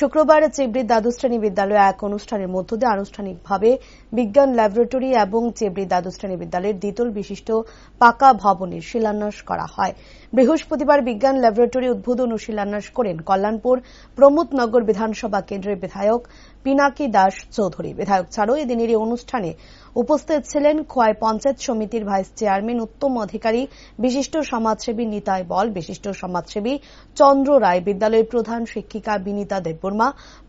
শুক্রবার চেবড়ির দ্বাদশ শ্রেণি বিদ্যালয়ে এক অনুষ্ঠানের মধ্য দিয়ে আনুষ্ঠানিকভাবে বিজ্ঞান ল্যাবরেটরি এবং চেবড়ির দ্বাদশ শ্রেণি বিদ্যালয়ের দ্বিতল বিশিষ্ট পাকা ভবনের শিলান্যাস করা হয়। বৃহস্পতিবার বিজ্ঞান ল্যাবরেটরি উদ্বোধন ও শিলান্যাস করেন কল্যাণপুর প্রমোদনগর বিধানসভা কেন্দ্রের বিধায়ক পিনাকি দাস চৌধুরী। বিধায়ক ছাড়াও এদিনের এই অনুষ্ঠানে উপস্থিত ছিলেন খোয়াই পঞ্চায়েত সমিতির ভাইস চেয়ারম্যান, উত্তম অধিকারী, বিশিষ্ট সমাজসেবী নিতাই বল, বিশিষ্ট সমাজসেবী চন্দ্র রায়, বিদ্যালয়ের প্রধান শিক্ষিকা বিনীতা দেববর্মা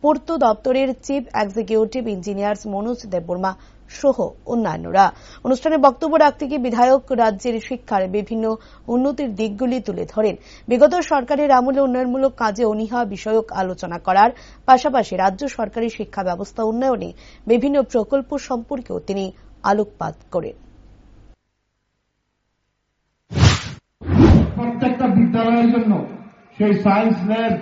পূর্ত দপ্তরের chief executive engineers Manoj Debbarma সহ অন্যান্যরা। অনুষ্ঠানে বক্তব্য রাখতে গিয়ে বিধায়ক রাজ্যের শিক্ষার বিভিন্ন উন্নতির দিকগুলি তুলে ধরেন। বিগত সরকারের আমলে উন্নয়নমূলক কাজে অনীহা বিষয়ক আলোচনা করার পাশাপাশি রাজ্য সরকারি শিক্ষা ব্যবস্থা উন্নয়নে বিভিন্ন প্রকল্প সম্পর্কেও তিনি আলোকপাত করেন। প্রত্যেকটা বিদ্যালয়ের জন্য সেই সায়েন্স ল্যাব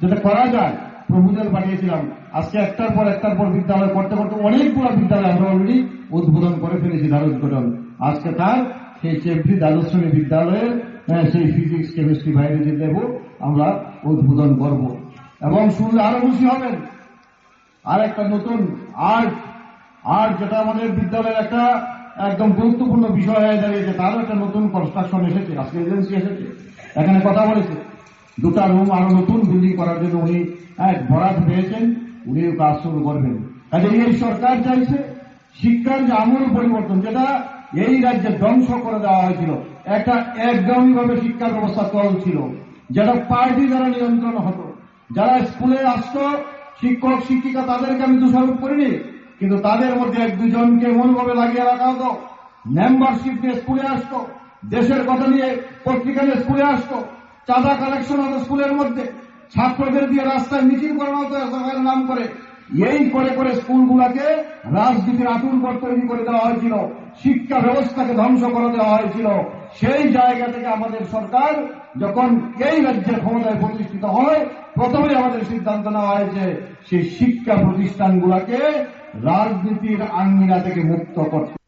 যেটা করা যায় প্রপোজাল পাঠিয়েছিলাম আজকে একটার পর একটার পর বিদ্যালয় করতে করতে অনেকগুলো বিদ্যালয় আমরা অলরেডি উদ্বোধন করে ফেলেছি দ্বাদশ গঠন আজকে তার সেই দ্বাদশ শ্রেণি বিদ্যালয়ের আহ, সেই ফিজিক্স কেমিস্ট্রি বায়োলজি লেব আমরা উদ্বোধন করব। এবং শুনলে আরও খুশি হবেন। আর একটা নতুন আর্ট আর্ট যেটা আমাদের বিদ্যালয়ের একটা একদম গুরুত্বপূর্ণ বিষয় হয়ে দাঁড়িয়েছে তারও একটা নতুন কনস্ট্রাকশন এসেছে আজকে এজেন্সি এসেছে। এখানে কথা বলেছে দুটা রুম আরও নতুন জন্য উনি এক বরাদ পেয়েছেন, উনিও কাজ শুরু করবেন। কাজে এই সরকার চাইছে শিক্ষার যে আমূল পরিবর্তন, যেটা এই রাজ্যে ধ্বংস করে দেওয়া হয়েছিল, একটা একদমই ভাবে শিক্ষা ব্যবস্থা চলছিল যেটা পার্টি দ্বারা নিয়ন্ত্রণ হতো। যারা স্কুলে আসতো, শিক্ষক, শিক্ষিকা, তাদেরকে আমি দোষারোপ করিনি, কিন্তু তাদের মধ্যে এক দুজনকে মূলভাবে লাগিয়ে রাখা হতো মেম্বারশিপ নিয়ে স্কুলে আসতো, দেশের কথা নিয়ে পত্রিকা নিয়ে স্কুলে আসতো, চাঁদা কালেকশন হতো স্কুলের মধ্যে। ছাত্রদের দিয়ে রাস্তায় মিছিল করানো সরকারের নাম করে। এই করে করে স্কুলগুলোকে রাজনীতির আতুল ঘর তৈরি করে দেওয়া হয়েছিল। শিক্ষা ব্যবস্থাকে ধ্বংস করে দেওয়া হয়েছিল। সেই জায়গা থেকে আমাদের সরকার যখন এই রাজ্যের ক্ষমতায় প্রতিষ্ঠিত হয় প্রথমে আমাদের সিদ্ধান্ত নেওয়া হয়েছে সেই শিক্ষা প্রতিষ্ঠানগুলোকে রাজনীতির আঙ্গিনা থেকে মুক্ত করতে